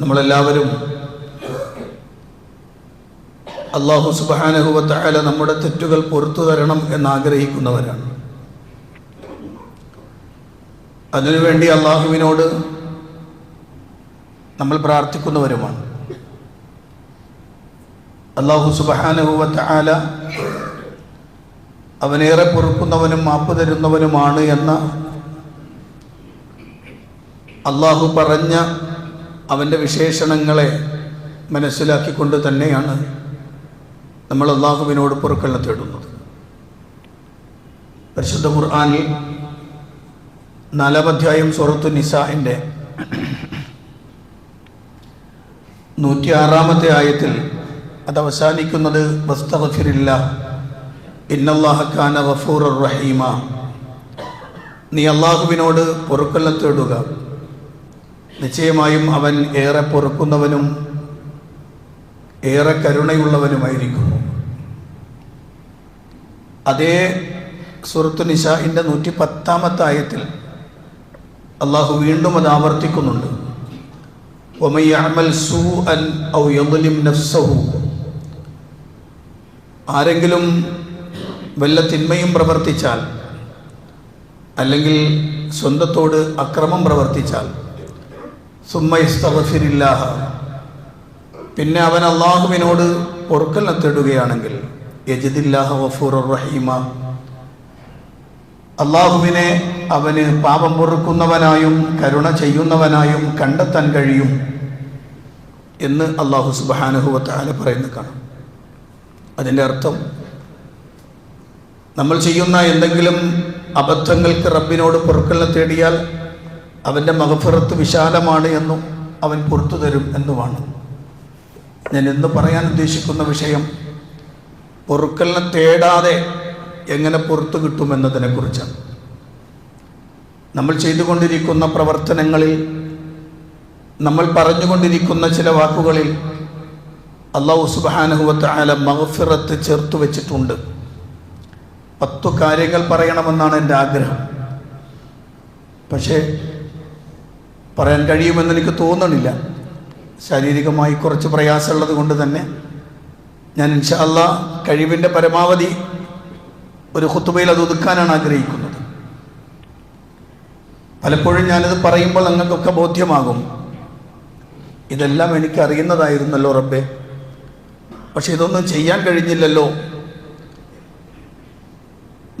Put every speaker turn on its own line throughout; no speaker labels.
നമ്മളെല്ലാവരും അള്ളാഹു സുബാനഹുവത്തായാല നമ്മുടെ തെറ്റുകൾ പുറത്തു തരണം എന്നാഗ്രഹിക്കുന്നവരാണ്. അതിനുവേണ്ടി അള്ളാഹുവിനോട് നമ്മൾ പ്രാർത്ഥിക്കുന്നവരുമാണ്. അള്ളാഹു സുബാനഹുവത്തായാല അവനേറെ പൊറുക്കുന്നവനും മാപ്പ് തരുന്നവനുമാണ് എന്ന അള്ളാഹു പറഞ്ഞ അവന്റെ വിശേഷണങ്ങളെ മനസ്സിലാക്കിക്കൊണ്ട് തന്നെയാണ് നമ്മൾ അള്ളാഹുവിനോട് പൊറുക്കള്ള തേടുന്നത്. പരിശുദ്ധ ഖുർആാനിൽ നാലാം അധ്യായം സുറത്തു നിസാഹിന്റെ നൂറ്റി ആറാമത്തെ ആയത്തിൽ അത് അവസാനിക്കുന്നത് വസ്തഫിറില്ല ഇന്നല്ലാഹക്കാന വഫൂർ റഹീമ. നീ അള്ളാഹുവിനോട് പൊറുക്കല്ല തേടുക. നിശ്ചയമായും അവൻ ഏറെ പൊറുക്കുന്നവനും ഏറെ കരുണയുള്ളവനുമായിരിക്കുന്നു അതേ സുഹൃത്തു നിഷാഹിന്റെ നൂറ്റി പത്താമത്തെ ആയത്തിൽ അള്ളാഹു വീണ്ടും അത് ആവർത്തിക്കുന്നുണ്ട്. ആരെങ്കിലും വല്ല തിന്മയും പ്രവർത്തിച്ചാൽ അല്ലെങ്കിൽ സ്വന്തത്തോട് അക്രമം പ്രവർത്തിച്ചാൽ സുമ്മയസ്തഫിരില്ലാഹ പിന്നെ അവൻ അള്ളാഹുവിനോട് പൊറുക്കലിനെ തേടുകയാണെങ്കിൽ യജിദില്ലാഹ വഫൂർ റഹീമ. അള്ളാഹുവിനെ അവന് പാപം പൊറുക്കുന്നവനായും കരുണ ചെയ്യുന്നവനായും കണ്ടെത്താൻ കഴിയും എന്ന് അള്ളാഹു സുബാനുഹുവത്താല പറയുന്നത് കാണാം. അതിന്റെ അർത്ഥം നമ്മൾ ചെയ്യുന്ന എന്തെങ്കിലും അബദ്ധങ്ങൾക്ക് റബ്ബിനോട് പൊറുക്കലിനെ തേടിയാൽ അവന്റെ മകഫുറത്ത് വിശാലമാണ് എന്നും അവൻ പുറത്തു തരും എന്നുമാണ്. ഞാൻ ഇന്ന് പറയാൻ ഉദ്ദേശിക്കുന്ന വിഷയം പൊറുക്കലിനെ തേടാതെ എങ്ങനെ പുറത്തു കിട്ടുമെന്നതിനെക്കുറിച്ചാണ് നമ്മൾ ചെയ്തുകൊണ്ടിരിക്കുന്ന പ്രവർത്തനങ്ങളിൽ നമ്മൾ പറഞ്ഞുകൊണ്ടിരിക്കുന്ന ചില വാക്കുകളിൽ അള്ളാഹു സുബാനുഹുവത്ത് ആല മഹഫിറത്ത് ചേർത്ത് വെച്ചിട്ടുണ്ട്. പത്തു കാര്യങ്ങൾ പറയണമെന്നാണ് എന്റെ ആഗ്രഹം. പക്ഷേ പറയാൻ കഴിയുമെന്ന് എനിക്ക് തോന്നണില്ല. ശാരീരികമായി കുറച്ച് പ്രയാസമുള്ളത് കൊണ്ട് തന്നെ ഞാൻ ഇൻഷാല്ല കഴിവിന്റെ പരമാവധി ഒരു ഹുത്തുബയിൽ അത് ഒതുക്കാനാണ് ആഗ്രഹിക്കുന്നത്. പലപ്പോഴും ഞാനിത് പറയുമ്പോൾ നിങ്ങൾക്കൊക്കെ ബോധ്യമാകും. ഇതെല്ലാം എനിക്ക് അറിയുന്നതായിരുന്നല്ലോ റബ്ബെ. പക്ഷെ ഇതൊന്നും ചെയ്യാൻ കഴിഞ്ഞില്ലല്ലോ.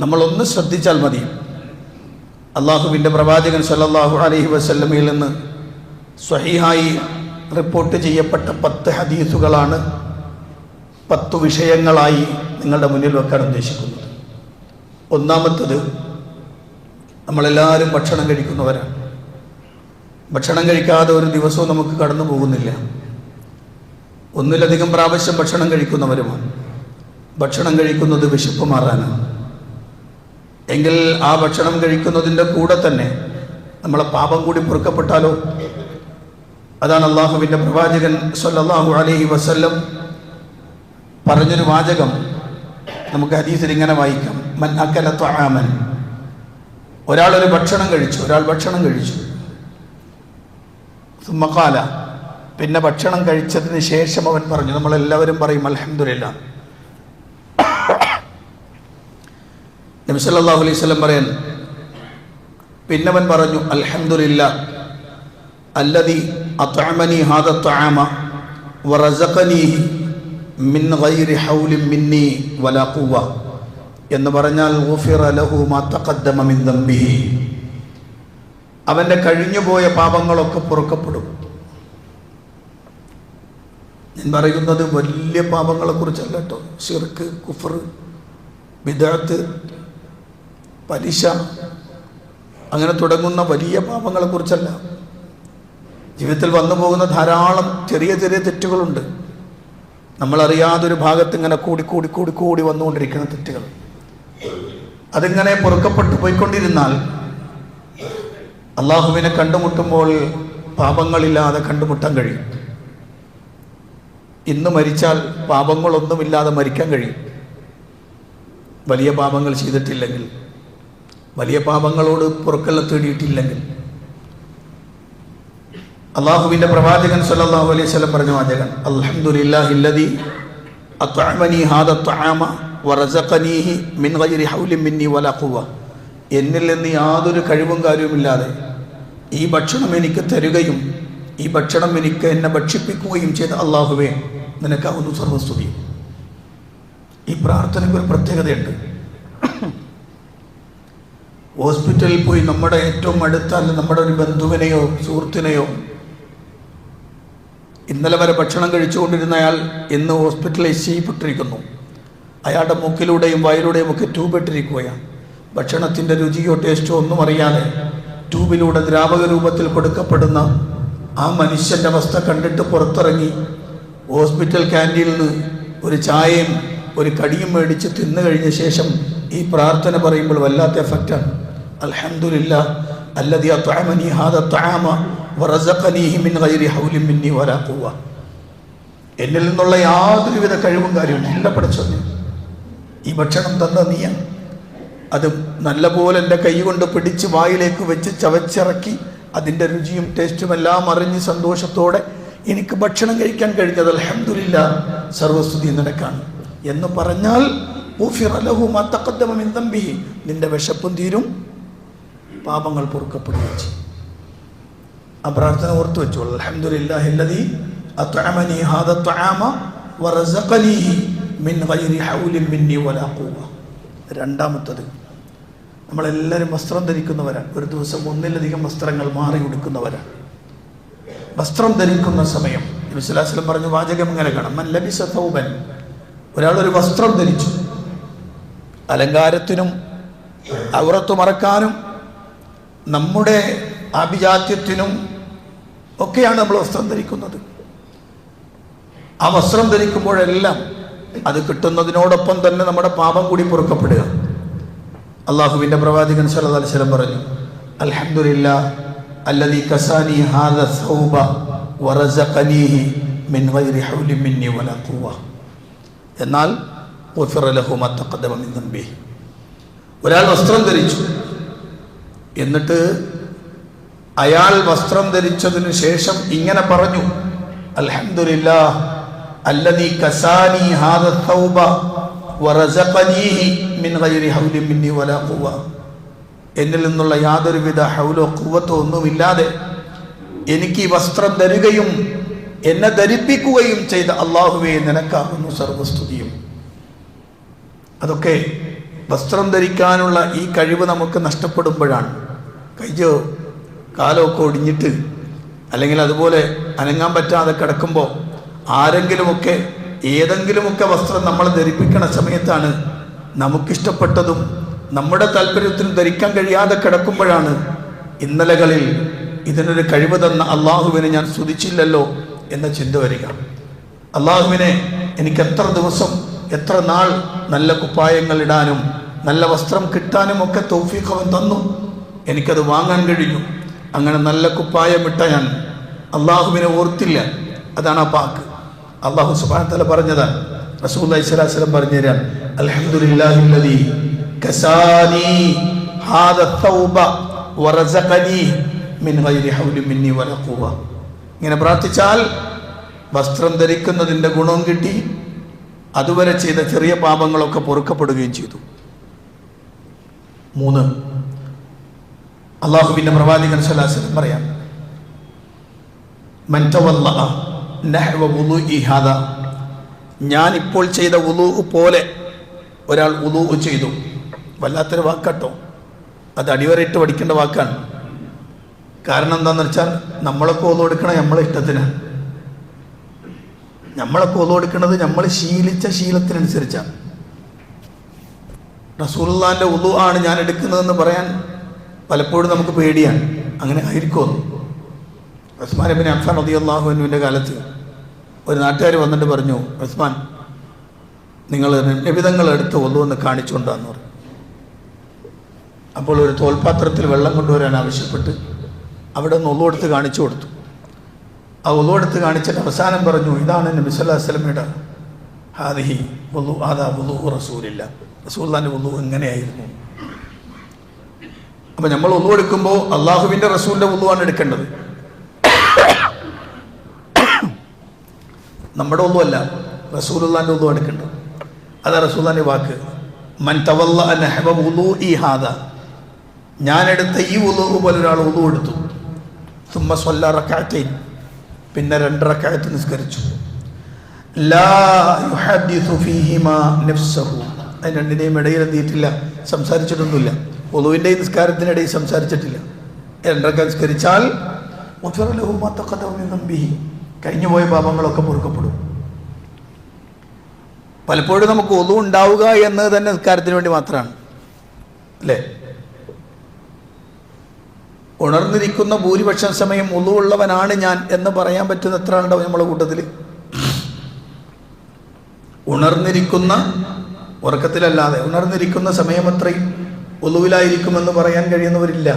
നമ്മളൊന്ന് ശ്രദ്ധിച്ചാൽ മതി. അള്ളാഹുവിന്റെ പ്രവാചകൻ സല്ലല്ലാഹു അലഹി വസല്ലമയിൽ നിന്ന് സ്വഹീഹായി റിപ്പോർട്ട് ചെയ്യപ്പെട്ട പത്ത് ഹദീസുകളാണ് പത്തു വിഷയങ്ങളായി നിങ്ങളുടെ മുന്നിൽ വെക്കാൻ ഉദ്ദേശിക്കുന്നത്. ഒന്നാമത്തത് നമ്മളെല്ലാവരും ഭക്ഷണം കഴിക്കുന്നവരാണ്. ഭക്ഷണം കഴിക്കാതെ ഒരു ദിവസവും നമുക്ക് കടന്നു പോകുന്നില്ല. ഒന്നിലധികം പ്രാവശ്യം ഭക്ഷണം കഴിക്കുന്നവരുമാണ്. ഭക്ഷണം കഴിക്കുന്നത് വിശപ്പ് മാറാനാണ്. എങ്കിൽ ആ ഭക്ഷണം കഴിക്കുന്നതിന്റെ കൂടെ തന്നെ നമ്മളെ പാപം കൂടി പൊറുക്കപ്പെട്ടാലോ? അതാണ് അള്ളാഹുവിന്റെ പ്രവാചകൻ സല്ലാഹു അലൈഹി വസല്ലം പറഞ്ഞൊരു വാചകം. നമുക്ക് ഹദീസിൽ ഇങ്ങനെ വായിക്കാം. മൻ അക്കല ത്വആമൻ ഒരാളൊരു ഭക്ഷണം കഴിച്ചു ഒരാൾ ഭക്ഷണം കഴിച്ചു. സുമ്മക്കാല പിന്നെ ഭക്ഷണം കഴിച്ചതിന് ശേഷം അവൻ പറഞ്ഞു നമ്മളെല്ലാവരും പറയും അലഹമില്ല നബി സല്ലല്ലാഹു അലൈഹി വസല്ലം പറയാൻ പിന്നവൻ പറഞ്ഞു അൽഹംദുലില്ല അല്ലതി അത്തമനി ഹാദ ത്വആമ വറസഖനീഹി മിൻ ഗൈരി ഹൗലി മിന്നി വലാ ഖുവ്വ എന്ന് പറഞ്ഞാൽ ഗുഫിറ ലഹു മാ തഖദ്ദമ മിൻ ദംബിഹി അവന്റെ കഴിഞ്ഞുപോയ പാപങ്ങളൊക്കെ പൊറുക്കപ്പെടും. ഞാൻ പറയുന്നത് വലിയ പാപങ്ങളെ കുറിച്ചല്ല കേട്ടോ. ഷിർക്ക് കുഫർ വിദാത്ത് പലിശ. അങ്ങനെ തുടങ്ങുന്ന വലിയ പാപങ്ങളെക്കുറിച്ചല്ല. ജീവിതത്തിൽ വന്നു പോകുന്ന ധാരാളം ചെറിയ ചെറിയ തെറ്റുകളുണ്ട്. നമ്മളറിയാതൊരു ഭാഗത്ത് ഇങ്ങനെ കൂടി കൂടി കൂടി കൂടി വന്നുകൊണ്ടിരിക്കുന്ന തെറ്റുകൾ. അതിങ്ങനെ പൊറുക്കപ്പെട്ടു പോയിക്കൊണ്ടിരുന്നാൽ അള്ളാഹുവിനെ കണ്ടുമുട്ടുമ്പോൾ പാപങ്ങളില്ലാതെ കണ്ടുമുട്ടാൻ കഴിയും. ഇന്ന് മരിച്ചാൽ പാപങ്ങളൊന്നുമില്ലാതെ മരിക്കാൻ കഴിയും. വലിയ പാപങ്ങൾ ചെയ്തിട്ടില്ലെങ്കിൽ. വലിയ പാപങ്ങളോട് പുറക്കല്ല തേടിയിട്ടില്ലെങ്കിൽ. അള്ളാഹുവിന്റെ പ്രവാചകൻ സല്ലാഹു അലൈഹി സ്വലം പറഞ്ഞ വാചകൻ അൽഹംദുലില്ലാഹില്ലദി അത്അമനി ഹാദ മിൻ ഗൈരി ഹൗലി വലാ ഖുവ എന്നിൽ നിന്ന് യാതൊരു കഴിവും കാര്യവുമില്ലാതെ ഈ ഭക്ഷണം എനിക്ക് തരുകയും ഈ ഭക്ഷണം എനിക്ക് എന്നെ ഭക്ഷിപ്പിക്കുകയും ചെയ്ത അള്ളാഹുവേ നിനക്കാവുന്നു സർവസ്തുതി ഈ പ്രാർത്ഥനയ്ക്ക് ഒരു പ്രത്യേകതയുണ്ട്. ഹോസ്പിറ്റലിൽ പോയി നമ്മുടെ ഏറ്റവും അടുത്ത അല്ലെങ്കിൽ നമ്മുടെ ഒരു ബന്ധുവിനെയോ സുഹൃത്തിനെയോ ഇന്നലെ വരെ ഭക്ഷണം കഴിച്ചുകൊണ്ടിരുന്ന അയാൾ ഇന്ന് ഹോസ്പിറ്റലിൽ ചെയ്യപ്പെട്ടിരിക്കുന്നു അയാളുടെ മൂക്കിലൂടെയും വയലൂടെയും ഒക്കെ ട്യൂബ് ഇട്ടിരിക്കുകയാണ്. ഭക്ഷണത്തിന്റെ രുചിയോ ടേസ്റ്റോ ഒന്നും അറിയാതെ ട്യൂബിലൂടെ ദ്രാവക രൂപത്തിൽ കൊടുക്കപ്പെടുന്ന ആ മനുഷ്യന്റെ അവസ്ഥ കണ്ടിട്ട് പുറത്തിറങ്ങി ഹോസ്പിറ്റൽ ക്യാന്റീനിൽ നിന്ന് ഒരു ചായയും ഒരു കടിയും മേടിച്ച് തിന്നു കഴിഞ്ഞ ശേഷം ഈ പ്രാർത്ഥന പറയുമ്പോൾ വല്ലാത്ത എഫക്റ്റാണ്. അൽഹംദുലില്ലാ الذي أطعمني هذا ത്വആമ ورزقنيه മിൻ ഗൈരി حول مني വലാ ഖുവ എന്നിൽ നിന്നുള്ള യാതൊരുവിധ കഴിവും കാര്യവും ഇല്ല പഠിച്ചോനെ ഈ ഭക്ഷണം തന്ന നീയാണ് അത് നല്ലപോലെ എന്റെ കൈ കൊണ്ട് പിടിച്ച് വായിലേക്ക് വെച്ച് ചവച്ചിറക്കി അതിന്റെ രുചിയും ടേസ്റ്റും എല്ലാം അറിഞ്ഞ് സന്തോഷത്തോടെ എനിക്ക് ഭക്ഷണം കഴിക്കാൻ കഴിഞ്ഞത് അൽഹംദുലില്ല സർവസ്തുതി നിനക്കാണ്. എന്ന് പറഞ്ഞാൽ നിന്റെ വിശപ്പും തീരും പാപങ്ങൾ പൊറുക്കപ്പെടുകയും ചെയ്യും ആ പ്രാർത്ഥന ഓർത്തു വെച്ചു. മിൻ ഗൈരി രണ്ടാമത്തത്. നമ്മളെല്ലാവരും വസ്ത്രം ധരിക്കുന്നവരാണ്. ഒരു ദിവസം ഒന്നിലധികം വസ്ത്രങ്ങൾ മാറി ഉടുക്കുന്നവരാണ്. വസ്ത്രം ധരിക്കുന്ന സമയം. നബിസ്വലാസ്ലം പറഞ്ഞു വാചകം ഇങ്ങനെ കാണാം. മൻ ലബിസ തൗബൻ ഒരാൾ ഒരു വസ്ത്രം ധരിച്ചു. അലങ്കാരത്തിനും ഔറത്ത് മറക്കാനും നമ്മുടെ ആഭിജാത്യത്തിനും ഒക്കെയാണ് നമ്മൾ വസ്ത്രം ധരിക്കുന്നത്. ആ വസ്ത്രം ധരിക്കുമ്പോഴെല്ലാം അത് കിട്ടുന്നതിനോടൊപ്പം തന്നെ നമ്മുടെ പാപം കൂടി പൊറുക്കപ്പെടുക. അള്ളാഹുവിന്റെ പ്രവാചകൻ വസല്ലം പറഞ്ഞു അൽഹംദുലില്ലാ അല്ലദീ കസാനി ഹാദ സൗബ മിൻ ഗൈരി ഹൗലി മിന്നി വലാ ഖുവ എന്നാൽ ഗുഫിറ ലഹു മാ തഖദ്ദമ ഒരാൾ വസ്ത്രം ധരിച്ചു എന്നിട്ട് അയാൾ വസ്ത്രം ധരിച്ചതിന് ശേഷം ഇങ്ങനെ പറഞ്ഞു അലഹമില്ല കസാനി ഹാദ തൗബ മിൻ ഗൈരി വലാ ഖുവ എന്നിൽ നിന്നുള്ള യാതൊരുവിധ ഹൗലോ കുവത്തോ ഒന്നുമില്ലാതെ എനിക്ക് ഈ വസ്ത്രം ധരുകയും എന്നെ ധരിപ്പിക്കുകയും ചെയ്ത അള്ളാഹുവെ നിനക്കാകുന്നു സർവസ്തുതിയും. അതൊക്കെ വസ്ത്രം ധരിക്കാനുള്ള ഈ കഴിവ് നമുക്ക് നഷ്ടപ്പെടുമ്പോഴാണ്. കയ്യോ കാലമൊക്കെ ഒടിഞ്ഞിട്ട് അല്ലെങ്കിൽ അതുപോലെ അനങ്ങാൻ പറ്റാതെ കിടക്കുമ്പോൾ ആരെങ്കിലുമൊക്കെ ഏതെങ്കിലുമൊക്കെ വസ്ത്രം നമ്മൾ ധരിപ്പിക്കണ സമയത്താണ് നമുക്കിഷ്ടപ്പെട്ടതും നമ്മുടെ താല്പര്യത്തിന് ധരിക്കാൻ കഴിയാതെ കിടക്കുമ്പോഴാണ് ഇന്നലകളിൽ ഇതിനൊരു കഴിവ് തന്ന അള്ളാഹുവിനെ ഞാൻ സ്തുതിച്ചില്ലല്ലോ എന്ന ചിന്ത വരിക. അള്ളാഹുവിനെ എനിക്ക് എത്ര ദിവസം എത്ര നാൾ നല്ല കുപ്പായങ്ങൾ ഇടാനും നല്ല വസ്ത്രം കിട്ടാനും ഒക്കെ തൗഫീഖവൻ തന്നു. എനിക്കത് വാങ്ങാൻ കഴിഞ്ഞു. അങ്ങനെ നല്ല കുപ്പായം ഇട്ട ഞാൻ. അള്ളാഹുവിനെ ഓർത്തില്ല. അതാണ് ആ പാക്ക്. അള്ളാഹു സുബാനത്തല തല പറഞ്ഞതാണ് റസൂൽ അലൈഹിസ്ലാം പറഞ്ഞു തരാൻ അലഹദില്ലാഹി കസാനി ഹാദ മിൻ ഹൗലി ഇങ്ങനെ പ്രാർത്ഥിച്ചാൽ വസ്ത്രം ധരിക്കുന്നതിന്റെ ഗുണവും കിട്ടി. അതുവരെ ചെയ്ത ചെറിയ പാപങ്ങളൊക്കെ പൊറുക്കപ്പെടുകയും ചെയ്തു. മൂന്ന് അള്ളാഹുവിന്റെ പ്രവാചകൻ സല്ലാസ്ലം പറയാം ഇപ്പോൾ ചെയ്ത ഉലു പോലെ ഒരാൾ ഉലു ചെയ്തു. വല്ലാത്തൊരു വാക്കാട്ടോ. അത് അടിവരയിട്ട് പഠിക്കേണ്ട വാക്കാണ്. കാരണം എന്താണെന്ന് വെച്ചാൽ നമ്മളൊക്കെ ഒന്നു എടുക്കണം നമ്മളെ ഇഷ്ടത്തിനാണ്. നമ്മളൊക്കെ ഒന്നു കൊടുക്കുന്നത് നമ്മൾ ശീലിച്ച ശീലത്തിനനുസരിച്ചാണ്. റസൂൽ ഉലു ആണ് ഞാൻ എടുക്കുന്നതെന്ന് പറയാൻ പലപ്പോഴും നമുക്ക് പേടിയാണ്. അങ്ങനെ ആയിരിക്കുമോ? ഉസ്മാൻ അബിൻ അഫ്സാൻ അൻഹുവിന്റെ കാലത്ത് ഒരു നാട്ടുകാർ വന്നിട്ട് പറഞ്ഞു ഉസ്മാൻ നിങ്ങൾ നിബിതങ്ങൾ എടുത്ത് ഒന്നുവന്ന് കാണിച്ചുകൊണ്ടാന്ന് പറഞ്ഞു അപ്പോൾ ഒരു തോൽപാത്രത്തിൽ വെള്ളം കൊണ്ടുവരാൻ ആവശ്യപ്പെട്ട് അവിടെ നിന്ന് ഒന്നുകൊടുത്ത് കാണിച്ചു കൊടുത്തു. ആ ഒന്നുകൊടുത്ത് കാണിച്ചിട്ട് അവസാനം പറഞ്ഞു ഇതാണ് നബിസ്വല്ലാ വസല്ലമയുടെ ഹാദിഹി വുളു ആദാ വുളു റസൂലില്ല. റസൂല്ലാന്റെ വുളു എങ്ങനെയായിരുന്നു അപ്പം നമ്മൾ ഒന്നു എടുക്കുമ്പോൾ അള്ളാഹുവിന്റെ റസൂലിന്റെ ഒന്നുമാണ് എടുക്കേണ്ടത്. നമ്മുടെ ഒന്നുമല്ല റസൂലുള്ളാന്റെ ഒന്നും എടുക്കേണ്ടത്. അതാ റസൂല്ലാന്റെ വാക്ക്. മൻ തവല്ല ഈ ഹാദ. ഞാൻ എടുത്ത ഈ ഉലു പോലെ ഒരാൾ ഉലു എടുത്തു. തുമ്മ റക്കാറ്റൈൻ പിന്നെ രണ്ട് റക്കായത്ത് നിസ്കരിച്ചു. അതിന് രണ്ടിനെയും ഇടയിൽ എന്തിയിട്ടില്ല സംസാരിച്ചിട്ടൊന്നുമില്ല. ഒളുവിന്റെയും നിസ്കാരത്തിനിടയിൽ സംസാരിച്ചിട്ടില്ല. രണ്ടൊക്കെ നിസ്കരിച്ചാൽ കഴിഞ്ഞു പോയ പാപങ്ങളൊക്കെ പൊറുക്കപ്പെടും. പലപ്പോഴും നമുക്ക് ഒതു ഉണ്ടാവുക എന്നത് തന്നെ നിസ്കാരത്തിന് വേണ്ടി മാത്രമാണ്. അല്ലേ? ഉണർന്നിരിക്കുന്ന ഭൂരിപക്ഷം സമയം ഒതുവുള്ളവനാണ് ഞാൻ എന്ന് പറയാൻ പറ്റുന്ന എത്ര ഉണ്ടാവും നമ്മളെ കൂട്ടത്തിൽ ഉണർന്നിരിക്കുന്ന ഉറക്കത്തിലല്ലാതെ ഉണർന്നിരിക്കുന്ന സമയം അത്രയും ഒലുവിലായിരിക്കുമെന്ന് പറയാൻ കഴിയുന്നവരില്ല.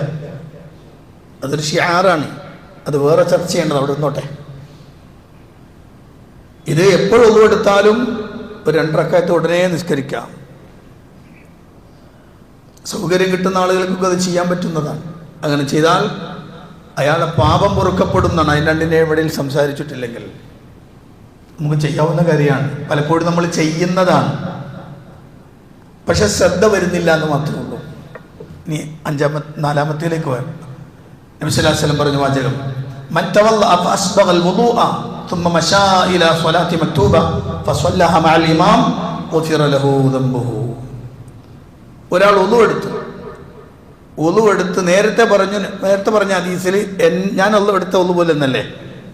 അതൊരു ഷിയാറാണ് അത് വേറെ ചർച്ച ചെയ്യേണ്ടത് അവിടെ നിന്നോട്ടെ. ഇത് എപ്പോഴും ഒന്നുവെടുത്താലും ഒരു രണ്ടരക്കാലത്ത് ഉടനെ നിസ്കരിക്കാം. സൗകര്യം കിട്ടുന്ന ആളുകൾക്കൊക്കെ അത് ചെയ്യാൻ പറ്റുന്നതാണ്. അങ്ങനെ ചെയ്താൽ അയാളെ പാപം പൊറുക്കപ്പെടുന്നതാണ്. അതിന് രണ്ടിന്റെ എവിടെയും സംസാരിച്ചിട്ടില്ലെങ്കിൽ. നമുക്ക് ചെയ്യാവുന്ന കാര്യമാണ്. പലപ്പോഴും നമ്മൾ ചെയ്യുന്നതാണ്. പക്ഷെ ശ്രദ്ധ വരുന്നില്ല എന്ന് മാത്രമേ ഉള്ളൂ. ഇനി അഞ്ചാമ നാലാമത്തേലേക്ക് വരും നബിസ്വലാസ്ലം പറഞ്ഞ വാചകം ഒരാൾ ഒതു എടുത്തു. നേരത്തെ പറഞ്ഞു നേരത്തെ പറഞ്ഞ ഹദീസിൽ ഞാൻ ഒന്നു എടുത്ത ഒതു പോലെ എന്നല്ലേ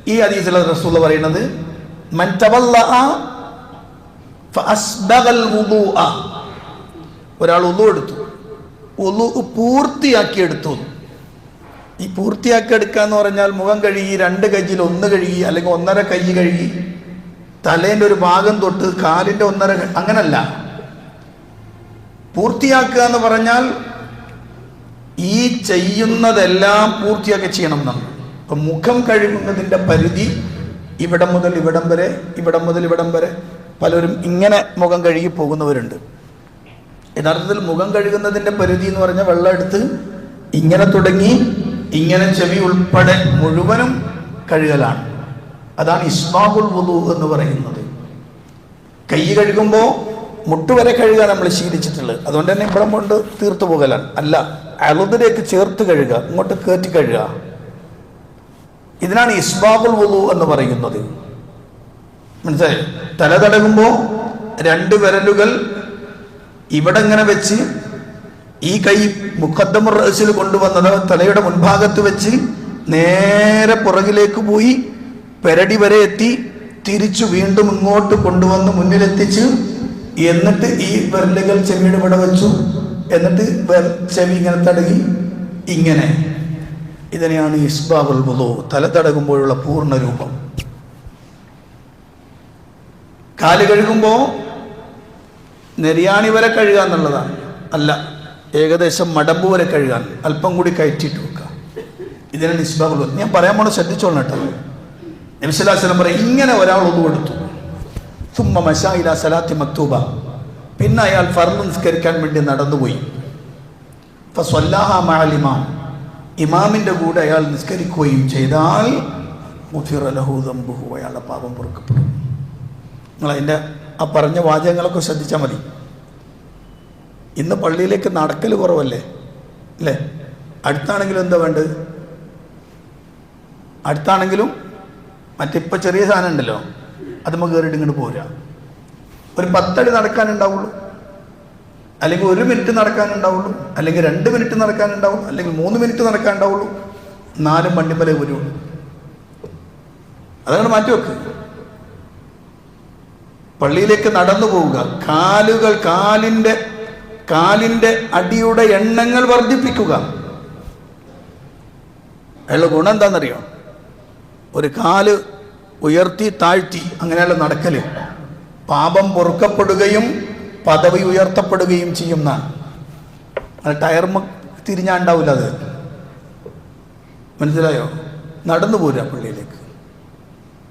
ഈ ഹദീസിൽ റസൂൽ പറയുന്നത് ഒരാൾ ഒതു എടുത്തു. ഒതു പൂർത്തിയാക്കി എടുത്തു ഈ പൂർത്തിയാക്കി എടുക്കുക എന്ന് പറഞ്ഞാൽ മുഖം കഴുകി രണ്ട് കയ്യിൽ ഒന്ന് കഴുകി അല്ലെങ്കിൽ ഒന്നര കൈ കഴുകി തലേന്റെ ഒരു ഭാഗം തൊട്ട് കാലിന്റെ ഒന്നര അങ്ങനല്ല. പൂർത്തിയാക്കുക എന്ന് പറഞ്ഞാൽ ഈ ചെയ്യുന്നതെല്ലാം പൂർത്തിയാക്കി ചെയ്യണം നമ്മൾ ഇപ്പം മുഖം കഴുകുന്നതിന്റെ പരിധി ഇവിടം മുതൽ ഇവിടം വരെ ഇവിടം മുതൽ ഇവിടം വരെ പലരും ഇങ്ങനെ മുഖം കഴുകി പോകുന്നവരുണ്ട്. യഥാർത്ഥത്തിൽ മുഖം കഴുകുന്നതിന്റെ പരിധി എന്ന് പറഞ്ഞാൽ വെള്ളം എടുത്ത് ഇങ്ങനെ തുടങ്ങി ഇങ്ങനെ ചെവി ഉൾപ്പെടെ മുഴുവനും കഴുകലാണ്. അതാണ് ഇസ്മാഹുൽ വുദു എന്ന് പറയുന്നത്. കൈ കഴുകുമ്പോൾ മുട്ടുവരെ കഴുകുക നമ്മൾ ശീലിച്ചിട്ടുള്ളത്. അതുകൊണ്ട് തന്നെ ഇവിടെ കൊണ്ട് തീർത്തു പോകലാണ്. അല്ല അളുതിലേക്ക് ചേർത്ത് കഴുകുക ഇങ്ങോട്ട് കയറ്റി കഴുകുക ഇതിനാണ് ഇസ്ബാബുൽ വുദു എന്ന് പറയുന്നത്. മനസ്സിലായി? തല തടകുമ്പോൾ രണ്ട് വിരലുകൾ ഇവിടെ ഇങ്ങനെ വെച്ച് ഈ കൈ മുഖദ്ദമ റസിൽ കൊണ്ടുവന്നത് തലയുടെ മുൻഭാഗത്ത് വെച്ച് നേരെ പുറകിലേക്ക് പോയി പെരടി വരെ എത്തി തിരിച്ചു വീണ്ടും ഇങ്ങോട്ട് കൊണ്ടുവന്ന് മുന്നിലെത്തിച്ച് എന്നിട്ട് ഈ വിരലുകൾ ചെവിയുടെ ഇവിടെ വെച്ചു. എന്നിട്ട് ചെവി ഇങ്ങനെ തടകി ഇങ്ങനെ. ഇതിനെയാണ് ഇസ്ബാബുൽ വുദു തല തടകുമ്പോഴുള്ള പൂർണ രൂപം. കാൽ കഴുകുമ്പോൾ നെരിയാണി വരെ കഴുകുക എന്നുള്ളതാണ്. അല്ല ഏകദേശം മടമ്പ് വരെ കഴുകാൻ അല്പം കൂടി കയറ്റിയിട്ട് വെക്കുക. ഇതിനാണ് ഇസ്ബാബുൽ ഞാൻ പറയാൻ പോണ ശ്രദ്ധിച്ചോളണം കേട്ടോ. നബിസ്വലാസ്ലം പറയും ഇങ്ങനെ ഒരാൾ ഒന്നുകൊടുത്തു സുമ്മ മഷായില സലാത്തി മക്തൂബ. പിന്നെ അയാൾ ഫർദ് നിസ്കരിക്കാൻ വേണ്ടി നടന്നുപോയി. ഇപ്പൊ സ്വല്ലാഹ മാലിമാം ഇമാമിന്റെ കൂടെ അയാൾ നിസ്കരിക്കുകയും ചെയ്താൽ മുഫിർ ലഹു ദംബുഹു അയാളുടെ പാപം പൊറുക്കപ്പെടും. നിങ്ങൾ അതിന്റെ ആ പറഞ്ഞ വാചകങ്ങളൊക്കെ ശ്രദ്ധിച്ചാൽ മതി. ഇന്ന് പള്ളിയിലേക്ക് നടക്കൽ കുറവല്ലേ? അല്ലേ? അടുത്താണെങ്കിലും എന്താ വേണ്ടത്? അടുത്താണെങ്കിലും മറ്റിപ്പോൾ ചെറിയ സാധനം ഉണ്ടല്ലോ. അത് നമുക്ക് കയറിയിട്ട് ഇങ്ങോട്ട് പോരാ. ഒരു പത്തടി നടക്കാനുണ്ടാവുള്ളൂ. അല്ലെങ്കിൽ ഒരു മിനിറ്റ് നടക്കാനുണ്ടാവുള്ളൂ. അല്ലെങ്കിൽ രണ്ട് മിനിറ്റ് നടക്കാനുണ്ടാവും അല്ലെങ്കിൽ മൂന്ന് മിനിറ്റ് നടക്കാനുണ്ടാവുള്ളൂ. നാലും വണ്ടിമലേ വരുള്ളൂ. അതാണ് മാറ്റി വെക്ക്. പള്ളിയിലേക്ക് നടന്നു പോവുക. കാലുകൾ കാലിന്റെ കാലിന്റെ അടിയുടെ എണ്ണങ്ങൾ വർദ്ധിപ്പിക്കുക. അയാളുടെ ഗുണം എന്താണെന്നറിയോ? ഒരു കാൽ ഉയർത്തി താഴ്ത്തി അങ്ങനെയുള്ള നടക്കൽ. പാപം പൊറുക്കപ്പെടുകയും പദവി ഉയർത്തപ്പെടുകയും ചെയ്യുന്നതാണ്. അത് ടയർമ തിരിഞ്ഞാണ്ടാവില്ല അത്. മനസ്സിലായോ? നടന്നു പോരുക പള്ളിയിലേക്ക്.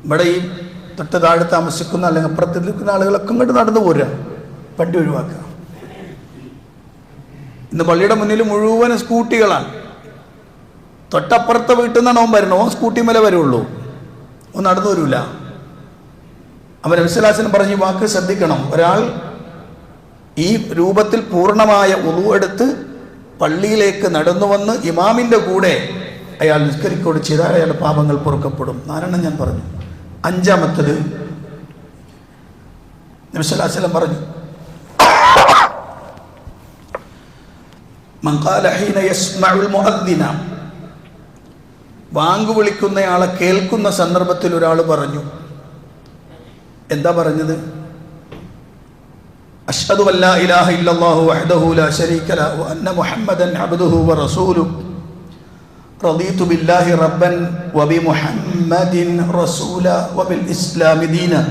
ഇവിടെ ഈ തൊട്ട് താഴെ താമസിക്കുന്ന അല്ലെങ്കിൽ അപ്പുറത്ത് നിൽക്കുന്ന ആളുകളൊക്കെ ഇങ്ങോട്ട് നടന്നു പോരുക. വണ്ടി ഒഴിവാക്കുക. ഇന്ന് പള്ളിയുടെ മുന്നിൽ മുഴുവൻ സ്കൂട്ടികളാണ്. തൊട്ടപ്പുറത്തെ വീട്ടിൽ നിന്നാണ് അവൻ ഓൻ സ്കൂട്ടി മേലെ വരുള്ളൂ. ഓൻ നടന്നു വരില്ല അവൻ വിശ്വലാസൻ പറഞ്ഞ് വാക്ക് ശ്രദ്ധിക്കണം. ഒരാൾ ഈ രൂപത്തിൽ പൂർണമായ ഉളു എടുത്ത് പള്ളിയിലേക്ക് നടന്നു വന്ന് ഇമാമിന്റെ കൂടെ അയാൾ നിസ്കരിക്കോട് ചെയ്താൽ അയാളുടെ പാപങ്ങൾ പൊറുക്കപ്പെടും. നാരായണൻ ഞാൻ പറഞ്ഞു. അഞ്ചാമത്തത് നബിസ്വലാസ്ലം പറഞ്ഞു വാങ്ങു വിളിക്കുന്നയാളെ കേൾക്കുന്ന സന്ദർഭത്തിൽ ഒരാൾ പറഞ്ഞു എന്താ പറഞ്ഞത്? അഷ്ഹദു അല്ലാ ഇലാഹ ഇല്ലല്ലാഹു വഹ്ദഹു ലാ ശരീക ലഹു അന്ന മുഹമ്മദൻ അബ്ദുഹു വ റസൂലുഹു بالله ربا وبمحمد رسولا وبالاسلام دينا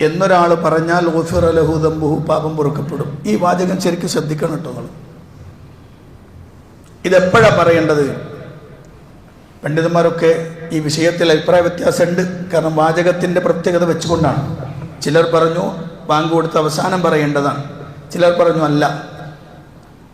എന്നൊരാൾ പറഞ്ഞാൽ ഗുഫിർ ലഹു ദംബുഹു പാപം പൊറുക്കപ്പെടും. ഈ വാചകം ശരിക്കും ശ്രദ്ധിക്കണം കേട്ടോ നിങ്ങൾ. ഇതെപ്പോഴാണ് പറയേണ്ടത്? പണ്ഡിതന്മാരൊക്കെ ഈ വിഷയത്തിൽ അഭിപ്രായ വ്യത്യാസമുണ്ട്. കാരണം വാചകത്തിന്റെ പ്രത്യേകത വെച്ചുകൊണ്ടാണ്. ചിലർ പറഞ്ഞു ബാങ്ക് കൊടുത്ത് അവസാനം പറയേണ്ടതാണ്. ചിലർ പറഞ്ഞു അല്ല.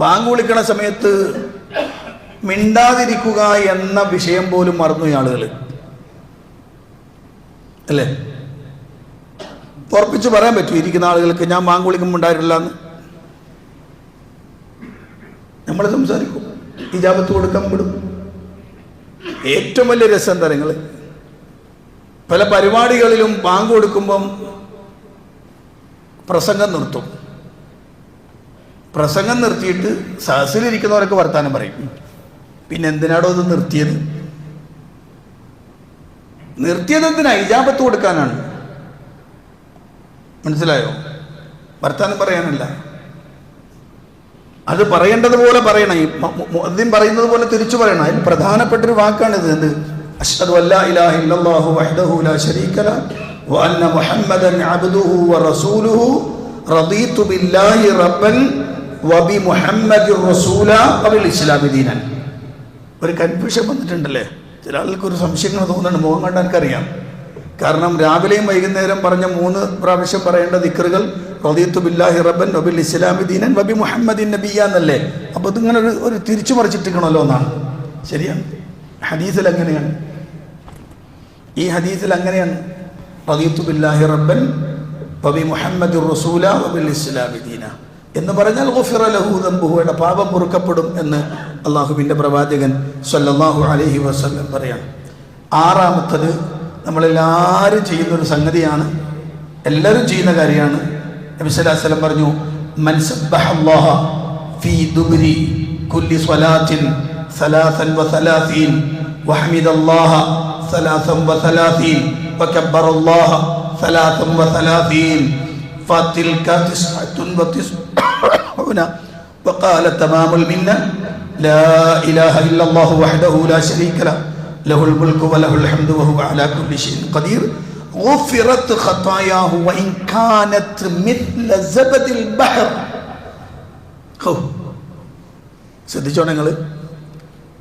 ബാങ്ക് വിളിക്കണ സമയത്ത് മിണ്ടാതിരിക്കുക എന്ന വിഷയം പോലും മറന്നു ആളുകൾ അല്ലേ? ഉറപ്പിച്ച് പറയാൻ പറ്റും ഇരിക്കുന്ന ആളുകൾക്ക് ഞാൻ ബാങ്ക് വിളിക്കുമ്പോൾ ഉണ്ടായിട്ടില്ല എന്ന്. നമ്മൾ സംസാരിക്കും ഇജാബത്ത് കൊടുക്കാൻ വിടും. ഏറ്റവും വലിയ രസം എന്താ നിങ്ങൾ പല പരിപാടികളിലും ബാങ്ക് കൊടുക്കുമ്പം പ്രസംഗം നിർത്തും. പ്രസംഗം നിർത്തിയിട്ട് സഹസിലിരിക്കുന്നവരൊക്കെ വർത്താനം പറയും. പിന്നെ എന്തിനാടോ ഇത് നിർത്തിയത്? നിർത്തിയത് എന്തിനാ? ഇജാബത്ത് കൊടുക്കാനാണ്. മനസ്സിലായോ? വർത്താനം പറയാനല്ല. അത് പറയേണ്ടത് പോലെ പറയണം. ഈ മുഅദ്ദിൻ പറയുന്നത് പോലെ തിരിച്ചു പറയണം. അതിൽ പ്രധാനപ്പെട്ട ഒരു വാക്കാണിത്. എന്ത്? അഷ്ഹദു അല്ലാ ഇലാഹ ഇല്ലല്ലാഹു വഹ്ദഹു ലാ ശരീക ല വ അന്ന മുഹമ്മദൻ അബ്ദുഹു വ റസൂലുഹു റദീതു ബില്ലാഹി റബ്ബൻ വ മുഹമ്മദ് റസൂല ഇസ്ലാമി ദീനൻ. ഒരു കൺഫ്യൂഷൻ വന്നിട്ടുണ്ടല്ലേ? ചില ആൾക്ക് ഒരു സംശയങ്ങൾ തോന്നുന്നുണ്ട് മുഖം കണ്ടാൽ എനിക്കറിയാം. കാരണം രാവിലെയും വൈകുന്നേരം പറഞ്ഞ മൂന്ന് പ്രാവശ്യം പറയേണ്ട ദിക്കറുകൾ റദീത്തു ബില്ലാഹി റബ്ബൻ നബിൽ ഇസ്ലാമി ദീനൻ വബി മുഹമ്മദിൻ നബിയ എന്നല്ലേ? അപ്പോൾ ഇതിങ്ങനെ ഒരു ഒരു തിരിച്ചു മറിച്ചിട്ടിരിക്കണമല്ലോ എന്നാണ്. ശരിയാണ്. ഹദീസിൽ അങ്ങനെയാണ്. ഈ ഹദീസിൽ അങ്ങനെയാണ്. റദീത്തു ബില്ലാഹി റബ്ബൻ വബി മുഹമ്മദ് റസൂല വബിൽ ഇസ്ലാമി ദീന. എന്ന് പറഞ്ഞാൽ ഗുഫിറ ലഹു പാപം പൊറുക്കപ്പെടും എന്ന് അള്ളാഹുവിന്റെ പ്രവാചകൻ സല്ലല്ലാഹു അലൈഹി വസല്ലം പറയാം ആറാമത്തത് നമ്മളെല്ലാവരും ചെയ്യുന്ന ഒരു സംഗതിയാണ് എല്ലാവരും ചെയ്യുന്ന കാര്യമാണ്. നബി സല്ലല്ലാഹു പറഞ്ഞു മൻ സബ്ബഹല്ലാഹ ഫീ ദുബരി കുല്ലി സ്വലാത്തിൻ فتلك تسعة وتسعون وقال تمام المنة لا إله إلا الله وحده لا شريك له له الملك وله الحمد وهو على كل شيء قدير غفرت خطاياه وإن كانت مثل زبد البحر ഹോ ശ്രദ്ധിച്ചോ നിങ്ങൾ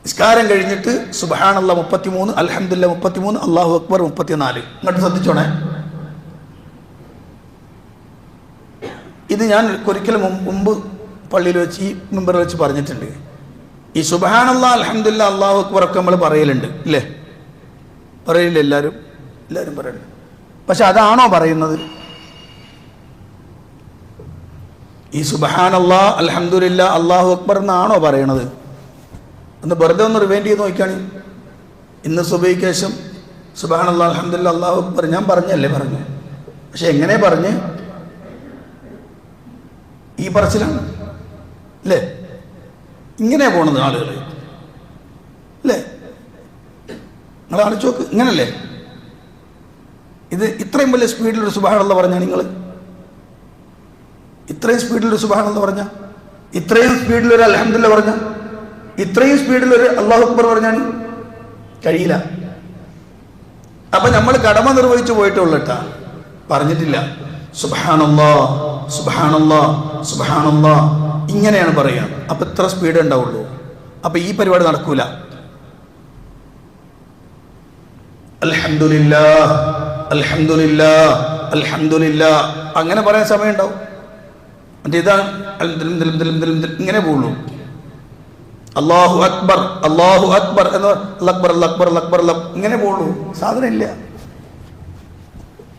നിസ്കാരം കഴിഞ്ഞിട്ട് സുബഹാനുള്ള മുപ്പത്തിമൂന്ന് അലഹമില്ല മുപ്പത്തിമൂന്ന് അള്ളാഹു അക്ബർ മുപ്പത്തിനാല് ഇങ്ങോട്ട് ശ്രദ്ധിച്ചോണേ ഇത് ഞാൻ ഒരിക്കലും മുമ്പ് പള്ളിയിൽ വെച്ച് ഈ മെമ്പറിൽ വെച്ച് പറഞ്ഞിട്ടുണ്ട്. ഈ സുബഹാനല്ല അലഹമില്ല അള്ളാഹു അക്ബറൊക്കെ നമ്മൾ പറയലുണ്ട് ഇല്ലേ? പറയില്ല എല്ലാവരും എല്ലാവരും പറയുന്നു പക്ഷെ അതാണോ പറയുന്നത്? ഈ സുബഹാനല്ല അലഹമില്ല അള്ളാഹു അക്ബർ എന്നാണോ പറയണത്? ഒന്ന് വെറുതെ ഒന്ന് റിവൈൻഡ് ചെയ്ത് നോക്കിയാണ്. ഇന്ന് സുബൈക്ക് ശേഷം സുബഹാനല്ല അലഹമില്ല അള്ളാഹു അക്ബർ ഞാൻ പറഞ്ഞല്ലേ പറഞ്ഞു? പക്ഷെ എങ്ങനെ പറഞ്ഞ്? ഈ പറച്ചിലാണ്. അല്ലേ ഇങ്ങനെ പോണത് ആളുകൾ അല്ലേ നിങ്ങൾ ആലോചിച്ച് നോക്ക് ഇങ്ങനല്ലേ? ഇത് ഇത്രയും വലിയ സ്പീഡിലൊരു സുബാനുള്ള പറഞ്ഞ നിങ്ങൾ ഇത്രയും സ്പീഡിലൊരു സുബാണെന്ന് പറഞ്ഞ. ഇത്രയും സ്പീഡിലൊരു അലഹമില്ല പറഞ്ഞ. ഇത്രയും സ്പീഡിലൊരു അള്ളാഹു അക്ബർ പറഞ്ഞാണ് കഴിയില്ല. അപ്പൊ നമ്മൾ കടമ നിർവഹിച്ചു പോയിട്ടുള്ളട്ടാ. പറഞ്ഞിട്ടില്ല. സുഭാണല്ലോ സുബാനല്ലാ. സുബാനല്ലാ ഇങ്ങനെയാണ് പറയുക അപ്പം ഇത്ര സ്പീഡ് ഉണ്ടാവുള്ളൂ. അപ്പം ഈ പരിപാടി നടക്കൂല. അൽഹംദുലില്ലാ അൽഹംദുലില്ലാ അൽഹംദുലില്ലാ. അങ്ങനെ പറയാൻ സമയം ഉണ്ടാവും. മറ്റേ ഇതാണ്. ഇങ്ങനെ പോകുള്ളൂ അള്ളാഹു അക്ബർ അള്ളാഹു അക്ബർ എന്ന് അക്ബർ അക്ബർ അക്ബർ ഇങ്ങനെ പോകുള്ളൂ സാധനം ഇല്ല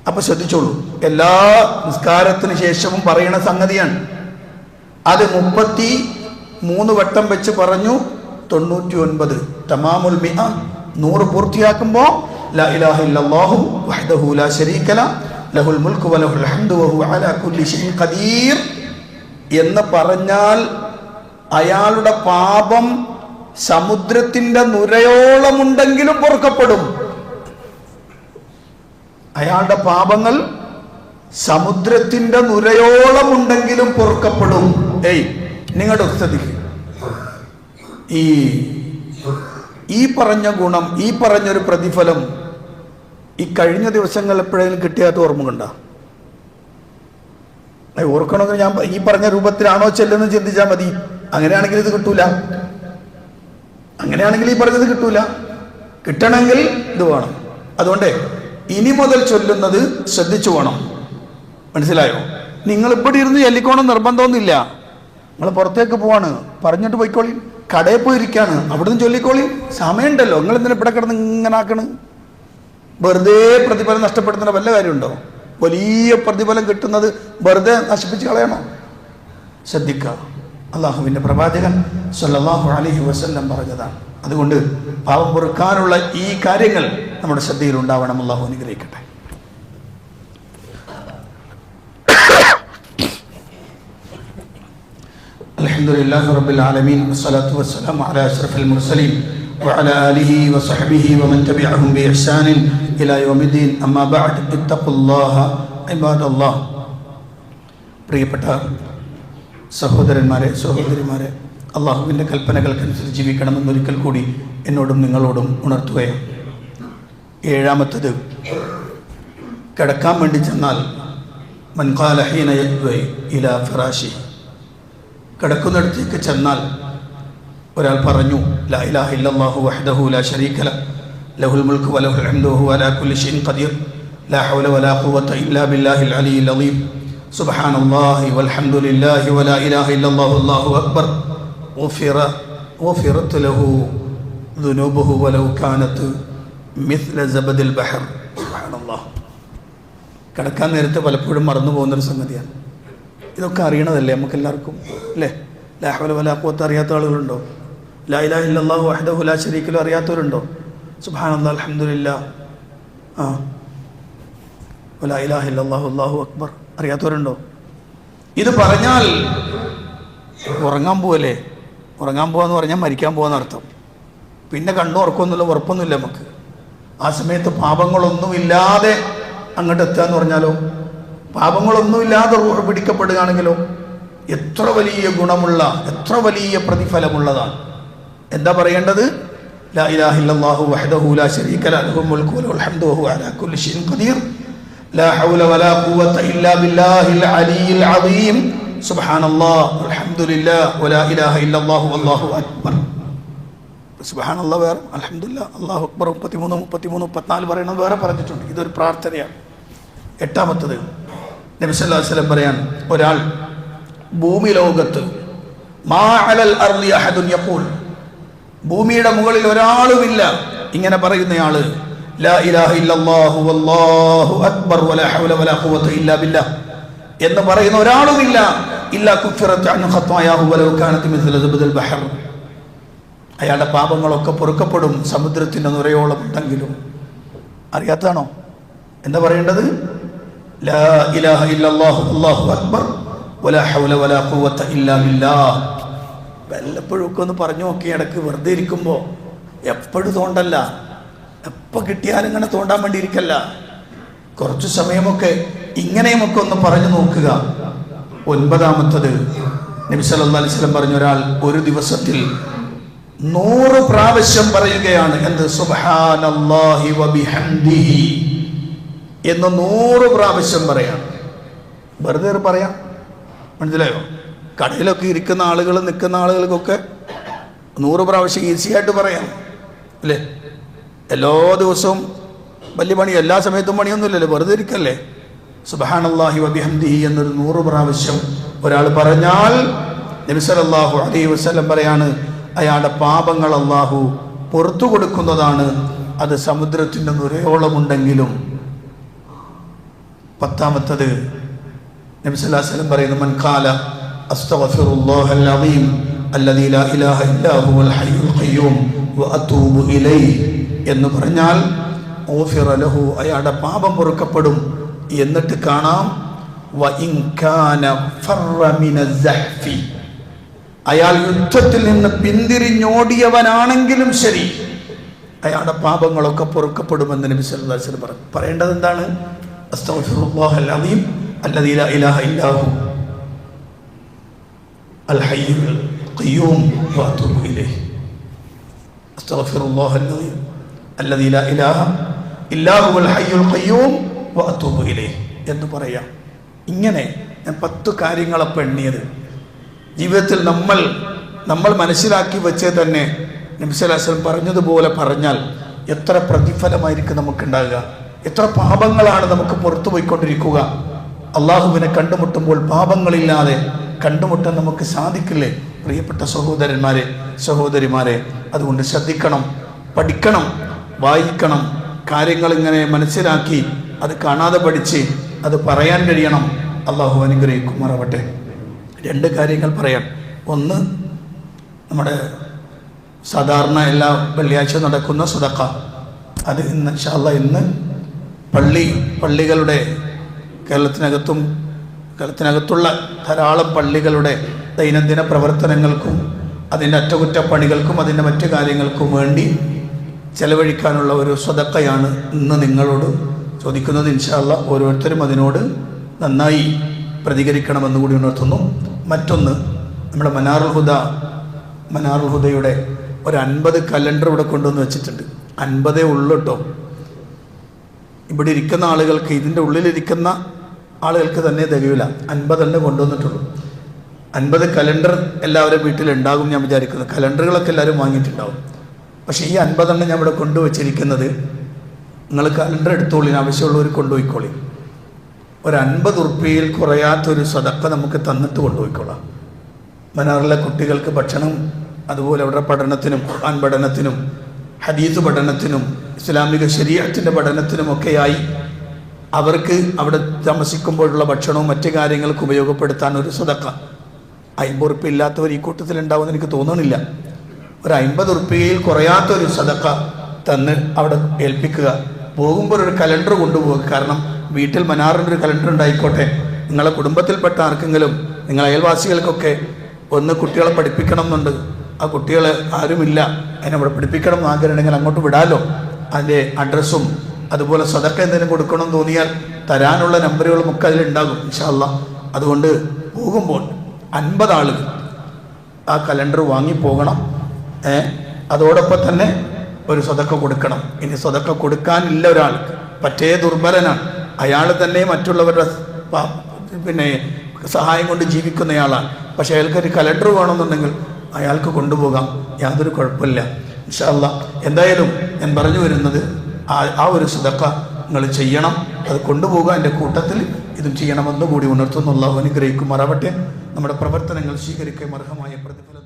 അപ്പൊ ശ്രദ്ധിച്ചോളൂ. എല്ലാ നിസ്കാരത്തിന് ശേഷവും പറയുന്ന സംഗതിയാണ്. അത് മുപ്പത്തി മൂന്ന് വട്ടം വെച്ച് പറഞ്ഞു തൊണ്ണൂറ്റി ഒൻപത് തമാമുൽ മിഹ നൂറ് പൂർത്തിയാക്കുമ്പോൾ എന്ന് പറഞ്ഞാൽ അയാളുടെ പാപം സമുദ്രത്തിന്റെ നുരയോളമുണ്ടെങ്കിലും പൊറുക്കപ്പെടും. അയാളുടെ പാപങ്ങൾ സമുദ്രത്തിന്റെ നുരയോളം ഉണ്ടെങ്കിലും പൊറുക്കപ്പെടും. ഏയ് നിങ്ങളുടെ ഉസ്തതി ഈ ഈ പറഞ്ഞ ഗുണം ഈ പറഞ്ഞൊരു പ്രതിഫലം ഈ കഴിഞ്ഞ ദിവസങ്ങൾ എപ്പോഴെങ്കിലും കിട്ടിയാത്ത ഓർമ്മ കണ്ട? ഓർക്കണമെങ്കിൽ ഞാൻ ഈ പറഞ്ഞ രൂപത്തിലാണോ ചെല്ലെന്ന് ചിന്തിച്ചാൽ മതി. അങ്ങനെയാണെങ്കിൽ ഇത് കിട്ടൂല. അങ്ങനെയാണെങ്കിൽ ഈ പറഞ്ഞത് കിട്ടൂല. കിട്ടണമെങ്കിൽ ഇത് വേണം. അതുകൊണ്ട് ഇനി മുതൽ ചൊല്ലുന്നത് ശ്രദ്ധിച്ചു വേണം മനസ്സിലായോ? നിങ്ങൾ ഇവിടെ ഇരുന്ന് ചൊല്ലിക്കോണം നിർബന്ധമൊന്നുമില്ല. നിങ്ങൾ പുറത്തേക്ക് പോവാണ്. പറഞ്ഞിട്ട് പോയിക്കോളി. കടയിൽ പോയിരിക്കാണ്. അവിടുന്ന് ചൊല്ലിക്കോളി. സമയമുണ്ടല്ലോ. നിങ്ങൾ എന്തിനാ ഇവിടെ കിടന്ന് ഇങ്ങനെ ആക്കണ്? വെറുതെ പ്രതിഫലം നഷ്ടപ്പെടുന്ന വല്ല കാര്യമുണ്ടോ? വലിയ പ്രതിഫലം കിട്ടുന്നത് വെറുതെ നശിപ്പിച്ച് കളയണോ? ശ്രദ്ധിക്കുക അള്ളാഹുവിന്റെ പ്രവാചകൻ സല്ലാഹു അലൈഹി വസല്ലം പറഞ്ഞതാണ്. അതുകൊണ്ട് പാവം പൊറുക്കാനുള്ള ഈ കാര്യങ്ങൾ നമ്മുടെ ശ്രദ്ധയിൽ ഉണ്ടാവണം അള്ളാഹു അനുഗ്രഹിക്കട്ടെ الحمد لله رب العالمين والصلاة والسلام على أشرف المرسلين وعلى آله وصحبه ومن تبعهم بإحسان إلى يوم الدين أما بعد اتقوا الله عباد الله പ്രിയപ്പെട്ട സഹോദരന്മാരെ സഹോദരിമാരെ അള്ളാഹുവിൻ്റെ കൽപ്പനകൾക്കനുസരിച്ച് ജീവിക്കണമെന്നൊരിക്കൽ കൂടി എന്നോടും നിങ്ങളോടും ഉണർത്തുകയാണ് ഏഴാമത്തത്. കിടക്കാൻ വേണ്ടി ചെന്നാൽ മൻകാലഹീന ഇല ഫിറാഷി കിടക്കുന്നിടത്തേക്ക് ചെന്നാൽ ഒരാൾ പറഞ്ഞു ലാ ഇലാഹ ഇല്ലല്ലാഹു വഹ്ദഹു ലാ ശരീകല ലഹുൽ മുൽക്ക് വലഹുൽ ഹംദുഹു അലാ കുല്ലി ഷൈൻ ഖദീർ. ലാ ഹൗല വലാ ഖുവത ഇല്ലാ ബില്ലാഹിൽ അലിയിൽ അലീം സുബ്ഹാനല്ലാഹി വൽഹംദുലില്ലാഹി വലാ ഇലാഹ ഇല്ലല്ലാഹു അല്ലാഹു അക്ബർ. ഗുഫിറ ഗുഫിറത് له ദുനൂബുഹു വലൗ كانت മിസ്ലബദിൽ ബഹർ. സുബ്ഹാനല്ലാഹ് കിടക്കാൻ നേരത്തെ പലപ്പോഴും മറന്നു പോകുന്നൊരു സംഗതിയാണ്. ഇതൊക്കെ അറിയണതല്ലേ നമുക്ക് എല്ലാവർക്കും അല്ലേ ലാഹുല വലാഖുവത്ത് അറിയാത്ത ആളുകളുണ്ടോ? ലാ ഇലാഹ ഇല്ലാഹു വഹദഹു ലാ ഷരീക്കിലും അറിയാത്തവരുണ്ടോ? സുബ്ഹാനല്ലാഹ് അൽഹംദുലില്ലാ. ആ. വലാ ഇലാഹ ഇല്ലാഹു അല്ലാഹു അക്ബർ. അറിയാത്തവരുണ്ടോ? ഇത് പറഞ്ഞാൽ ഉറങ്ങാൻ പോവല്ലേ? ഉറങ്ങാൻ പോവാന്ന് പറഞ്ഞാൽ മരിക്കാൻ പോവാന്നർത്ഥം. പിന്നെ കണ്ണു ഉറക്കമൊന്നുമില്ല ഉറപ്പൊന്നുമില്ല നമുക്ക്. ആ സമയത്ത് പാപങ്ങളൊന്നുമില്ലാതെ അങ്ങോട്ട് എത്തുക എന്ന് പറഞ്ഞാലോ പാപങ്ങളൊന്നുമില്ലാതെ റൂഹ് പിടിക്കപ്പെടുകയാണെങ്കിലോ? എത്ര വലിയ ഗുണമുള്ള എത്ര വലിയ പ്രതിഫലമുള്ളതാണ്. എന്താ പറയേണ്ടത്? ലാ വഹ്ദഹു ലാ അലാ കുല്ലി ഖദീർ. ലാ ഹൗല വലാ ഖുവത ഇല്ലാ ബില്ലാഹിൽ അലിയിൽ സുബ്ഹാനല്ലാഹ് വലാ ഇലാഹ ഇല്ലല്ലാഹു അക്ബർ. സുബ്ഹാനല്ലാ വേറെ അലഹമില്ല അള്ളാഹു അക്ബർ മുപ്പത്തിമൂന്ന് മുപ്പത്തിമൂന്ന് മുപ്പത്തിനാല് പറയണത് വേറെ പറഞ്ഞിട്ടുണ്ട്. ഇതൊരു പ്രാർത്ഥനയാണ്. എട്ടാമത്തത് നബി സല്ലല്ലാഹു അലൈഹി വസല്ലം പറയാൻ ഒരാൾ ഭൂമി ലോകത്ത് ഭൂമിയുടെ മുകളിൽ ഒരാളുമില്ല. ഇങ്ങനെ പറയുന്നയാൾ എന്ന് പറയുന്ന ഒരാളുമില്ല. ഇല്ലാ അയാളുടെ പാപങ്ങളൊക്കെ പൊറുക്കപ്പെടും സമുദ്രത്തിന്റെ നുരയോളം ഉണ്ടെങ്കിലും. അറിയാത്തതാണോ? എന്താ പറയേണ്ടത്? ലാ ഇലാഹ ഇല്ലല്ലാഹു അല്ലാഹു അക്ബർ വലാ ഹൗല വലാ ഖുവത ഇല്ലാ ബില്ലാഹ്. വല്ലപ്പോഴും ഒക്കെ ഒന്ന് പറഞ്ഞു നോക്കി ഇടയ്ക്ക് വെറുതെ ഇരിക്കുമ്പോൾ എപ്പോഴും തോണ്ടല്ല. എപ്പോൾ കിട്ടിയാലും ഇങ്ങനെ തോണ്ടാൻ വേണ്ടി ഇരിക്കല്ല. കുറച്ച് സമയമൊക്കെ ഇങ്ങനെയുമൊക്കെ ഒന്ന് പറഞ്ഞു നോക്കുക. ഒൻപതാമത്തത് നബി സല്ലല്ലാഹു അലൈഹി പറഞ്ഞ ഒരാൾ ഒരു ദിവസത്തിൽ നൂറ് പ്രാവശ്യം പറയുകയാണ്. എന്ത്? സുബ്ഹാനല്ലാഹി വബിഹംദിഹി എന്ന് നൂറ് പ്രാവശ്യം പറയാണ് വെറുതെ പറയാം. മനസ്സിലായോ? കടയിലൊക്കെ ഇരിക്കുന്ന ആളുകൾ നിൽക്കുന്ന ആളുകൾക്കൊക്കെ നൂറ് പ്രാവശ്യം ഈസി ആയിട്ട് പറയാം. അല്ലേ? എല്ലാ ദിവസവും വലിയ പണി എല്ലാ സമയത്തും പണിയൊന്നുമില്ലല്ലോ. വെറുതെ ഇരിക്കല്ലേ? സുബാനല്ലാഹി വബിഹംദിഹി എന്നൊരു നൂറ് പ്രാവശ്യം ഒരാൾ പറഞ്ഞാൽ നബിസലല്ലാഹു അലൈ വസ്ലം പറയാണ് അയാളുടെ പാപങ്ങൾ അള്ളാഹു പുറത്തു കൊടുക്കുന്നതാണ്. അത് സമുദ്രത്തിന്റെ നുരയോളമുണ്ടെങ്കിലും പത്താമത്തത് നബി സല്ലല്ലാഹു അലൈഹി വസല്ലം പറയുന്നു മൻ ഖാല അസ്തഗ്ഫിറുല്ലാഹൽ അലീം അല്ലദീ ലാ ഇലാഹ ഇല്ലാ ഹുവൽ ഹയ്യുൽ ഖയ്യൂം വഅതൂബു ഇലൈഹി. എന്ന് പറഞ്ഞാൽ ഊഫിറ ലഹു അയാളുടെ പാപം പൊറുക്കപ്പെടും എന്നിട്ട് കാണാം വ ഇൻ കാന ഫറ മിന സഹ്ഫി. അയാൾ യുദ്ധത്തിൽ നിന്ന് പിന്തിരിഞ്ഞോടിയവനാണെങ്കിലും ശരി. അയാളുടെ പാപങ്ങളൊക്കെ പൊറുക്കപ്പെടുമെന്ന് നബി വസല്ലം പറഞ്ഞു പറയേണ്ടത് എന്താണ്? എന്ന് പറയാം. ഇങ്ങനെ ഞാൻ പത്ത് കാര്യങ്ങളൊക്കെ എണ്ണിയത്. ജീവിതത്തിൽ നമ്മൾ നമ്മൾ മനസ്സിലാക്കി വെച്ചേ തന്നെ നബിസ്വലാസ്ലം പറഞ്ഞതുപോലെ പറഞ്ഞാൽ എത്ര പ്രതിഫലമായിരിക്കും നമുക്കുണ്ടാകുക? എത്ര പാപങ്ങളാണ് നമുക്ക് പുറത്തു പോയിക്കൊണ്ടിരിക്കുക? അള്ളാഹുവിനെ കണ്ടുമുട്ടുമ്പോൾ പാപങ്ങളില്ലാതെ കണ്ടുമുട്ടാൻ നമുക്ക് സാധിക്കില്ലേ? പ്രിയപ്പെട്ട സഹോദരന്മാരെ സഹോദരിമാരെ അതുകൊണ്ട് ശ്രദ്ധിക്കണം പഠിക്കണം വായിക്കണം കാര്യങ്ങൾ ഇങ്ങനെ മനസ്സിലാക്കി അത് കാണാതെ പഠിച്ച് അത് പറയാൻ കഴിയണം. അള്ളാഹു അനുഗ്രഹിക്കുമാറാവട്ടെ. രണ്ട് കാര്യങ്ങൾ പറയാം. ഒന്ന് നമ്മുടെ സാധാരണ എല്ലാ വെള്ളിയാഴ്ച നടക്കുന്ന സുതക്ക അത് ഇന്ന് ഇൻഷാല്ല ഇന്ന് പള്ളി പള്ളികളുടെ കേരളത്തിനകത്തും കേരളത്തിനകത്തുള്ള ധാരാളം പള്ളികളുടെ ദൈനംദിന പ്രവർത്തനങ്ങൾക്കും അതിന്റെ അറ്റകുറ്റപ്പണികൾക്കും അതിന്റെ മറ്റു കാര്യങ്ങൾക്കും വേണ്ടി ചെലവഴിക്കാനുള്ള ഒരു സ്വതക്കയാണ് ഇന്ന് നിങ്ങളോട് ചോദിക്കുന്നത്. ഇൻഷാല്ല ഓരോരുത്തരും അതിനോട് നന്നായി പ്രതികരിക്കണമെന്ന് കൂടി ഉണർത്തുന്നു. മറ്റൊന്ന് നമ്മുടെ മനാറുൽ ഹുദ മനാറുൽ ഹുദയുടെ ഒരു അൻപത് കലണ്ടർ ഇവിടെ കൊണ്ടുവന്ന് വെച്ചിട്ടുണ്ട്. അൻപതേ ഉള്ളു കേട്ടോ ഇവിടെ ഇരിക്കുന്ന ആളുകൾക്ക് ഇതിന്റെ ഉള്ളിലിരിക്കുന്ന ആളുകൾക്ക് തന്നെ തികയില്ല അൻപതെണ്ണം കൊണ്ടുവന്നിട്ടുള്ളൂ. അൻപത് കലണ്ടർ എല്ലാവരും വീട്ടിലുണ്ടാകും ഞാൻ വിചാരിക്കുന്നു. കലണ്ടറുകളൊക്കെ എല്ലാവരും വാങ്ങിയിട്ടുണ്ടാവും. പക്ഷേ ഈ അൻപതെണ്ണം ഞാൻ ഇവിടെ കൊണ്ടുവച്ചിരിക്കുന്നത് നിങ്ങൾ കലണ്ടർ എടുത്തോളിന് ആവശ്യമുള്ളവർ കൊണ്ടുപോയിക്കോളി. ഒരു അൻപത് ഉറുപ്പ്യയിൽ കുറയാത്തൊരു സദക്ക നമുക്ക് തന്നിട്ട് കൊണ്ടുപോയിക്കോളാം. മനാറിലെ കുട്ടികൾക്ക് ഭക്ഷണം അതുപോലെ അവരുടെ പഠനത്തിനും ഖുർആൻ പഠനത്തിനും ഹദീസ് പഠനത്തിനും ഇസ്ലാമിക ശരീരത്തിന്റെ പഠനത്തിനുമൊക്കെയായി അവർക്ക് അവിടെ താമസിക്കുമ്പോഴുള്ള ഭക്ഷണവും മറ്റു കാര്യങ്ങൾക്ക് ഉപയോഗപ്പെടുത്താൻ ഒരു സദക്ക. അമ്പത് ഉറുപ്പ്യ ഇല്ലാത്തവർ ഈ കൂട്ടത്തിൽ ഉണ്ടാവുമെന്ന് എനിക്ക് തോന്നണില്ല. ഒരു അമ്പത് ഉറുപ്പ്യയിൽ കുറയാത്തൊരു സദക്ക തന്ന് അവിടെ ഏൽപ്പിക്കുക. പോകുമ്പോൾ ഒരു കലണ്ടർ കൊണ്ടുപോകുക കാരണം വീട്ടിൽ മനാറിന്റെ ഒരു കലണ്ടർ ഉണ്ടായിക്കോട്ടെ. നിങ്ങളെ കുടുംബത്തിൽപ്പെട്ട ആർക്കെങ്കിലും നിങ്ങൾ അയൽവാസികൾക്കൊക്കെ ഒന്ന് കുട്ടികളെ പഠിപ്പിക്കണം എന്നുണ്ട് ആ കുട്ടികൾ ആരുമില്ല. അതിനെ അവിടെ പഠിപ്പിക്കണം എന്ന് ആഗ്രഹമുണ്ടെങ്കിൽ അങ്ങോട്ട് വിടാലോ. അതിന്റെ അഡ്രസ്സും അതുപോലെ സ്വതക്ക എന്തെങ്കിലും കൊടുക്കണം തോന്നിയാൽ തരാനുള്ള നമ്പറുകളും ഒക്കെ അതിലുണ്ടാകും ഇൻഷാല്ല അതുകൊണ്ട് പോകുമ്പോൾ അൻപത് ആളുകൾ ആ കലണ്ടർ വാങ്ങി പോകണം. അതോടൊപ്പം തന്നെ ഒരു സ്വതക്ക കൊടുക്കണം. ഇനി സ്വതക്ക കൊടുക്കാനില്ല ഒരാൾ പറ്റേ ദുർബലനാണ്. അയാൾ തന്നെ മറ്റുള്ളവരുടെ പിന്നെ സഹായം കൊണ്ട് ജീവിക്കുന്നയാളാണ്. പക്ഷേ അയാൾക്കൊരു കലണ്ടർ വേണമെന്നുണ്ടെങ്കിൽ അയാൾക്ക് കൊണ്ടുപോകാം. യാതൊരു കുഴപ്പമില്ല. ഇൻഷാല്ല എന്തായാലും ഞാൻ പറഞ്ഞു വരുന്നത് ആ ആ ഒരു സുതക്ക നിങ്ങൾ ചെയ്യണം. അത് കൊണ്ടുപോകുക. എന്റെ കൂട്ടത്തിൽ ഇതും ചെയ്യണമെന്ന് കൂടി ഉണർത്തുന്നുള്ള അനുഗ്രഹിക്കുമാറാവട്ടെ. നമ്മുടെ പ്രവർത്തനങ്ങൾ സ്വീകരിക്കുകയും അർഹമായ പ്രതിഫലം